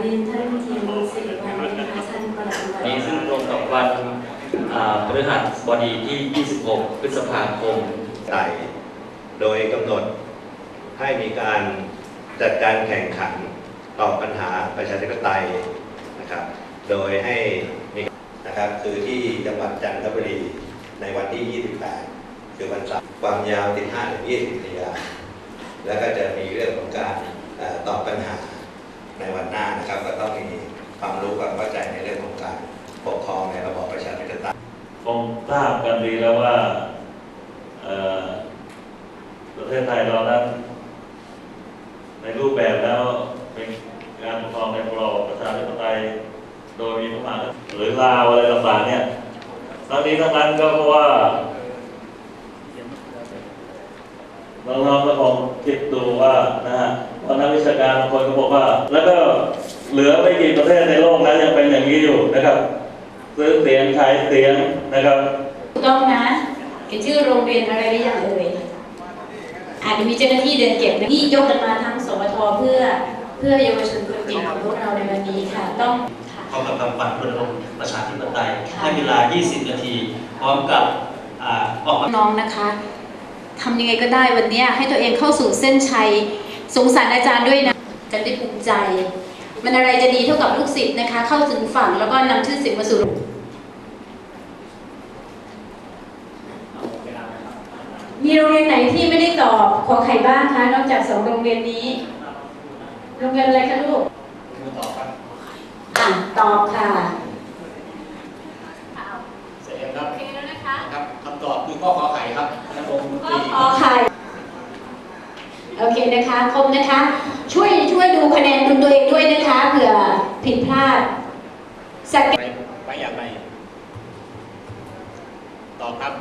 เรียนท่านทีมสิริพันธ์นะคะท่านประหลัดนี้ซึ่งตรงกับวันอ่าพฤหัสบดีที่ 26 พฤษภาคมไต่โดยกำหนดให้มีการจัดการแข่งขันตอบปัญหาประชาธิปไตยนะครับ โดยให้มีนะครับคือที่จังหวัดจันทบุรีในวันที่ 28 คือวันเสาร์ความยาว 15-20นาฬิกาแล้วก็จะมีเรื่องของการเอ่อตอบปัญหาในวั นะครับก็ต้องมีความรู้ความเข้าใจในเรื่องของการปกครองในระบอบประชาธิปไตยคงทราบกันดีแล้วว่าประเทศไทยเรานั้นในรูปแบบแล้วเป็นการปกครองในระบอบประชาธิปไตยโดยมีพระมหากษัตริย์หรือลาวอะไรต่างๆเนี่ยทั้งนี้ทั้งนั้นก็เพราะว่าน้องๆก็คงคิดดูว่านะฮะเพราะนักวิชาการบางคนก็บอกว่า แล้วก็ เหลือไม่กี่ประเทศในโลกนั้นยังเป็นอย่างนี้อยู่นะครับ ซื้อเสียงขายเสียงนะครับถูกต้องนะเขียนชื่อโรงเรียนอะไรหรือยังเอ่ยอาจจะมีเจ้าหน้าที่เดินเก็บนะที่ยกกันมาทั้งสวทเพื่อ เพื่อเยาวชนคนเก่งของพวกเราในวันนี้ค่ะ ต้องค่ะพร้อมกับคำฝันรณรงค์ประชาธิปไตยค่ะให้เวลา 20 นาที พร้อมกับอ่าออกมาน้องนะคะทำยังไงก็ได้วันเนี้ยให้ตัวเองเข้าสู่เส้นชัย สงสารอาจารย์ด้วยนะจะได้ภูมิใจ มันอะไรจะดีเท่ากับลูกศิษย์นะคะ เข้าถึงฝั่งแล้วก็นำชื่อเสียงมาสู่มีโรงเรียนไหนที่ไม่ได้ตอบขอไข่บ้างคะนอกจากสองโรงเรียนนี้ โรงเรียนอะไรคะลูกอะตอบค่ะเสร็จแล้วครับโอเคแล้วนะคะครับคำตอบคือข้อขอไข่ครับนักวงดนตก็รีขอไข่โอเคนะคะคมนะคะ ช่วยช่วยดูคะแนนคุณตัวเองด้วยนะคะเผื่อ ผิดพลาดสักไปไปอย่างไรต่อครับ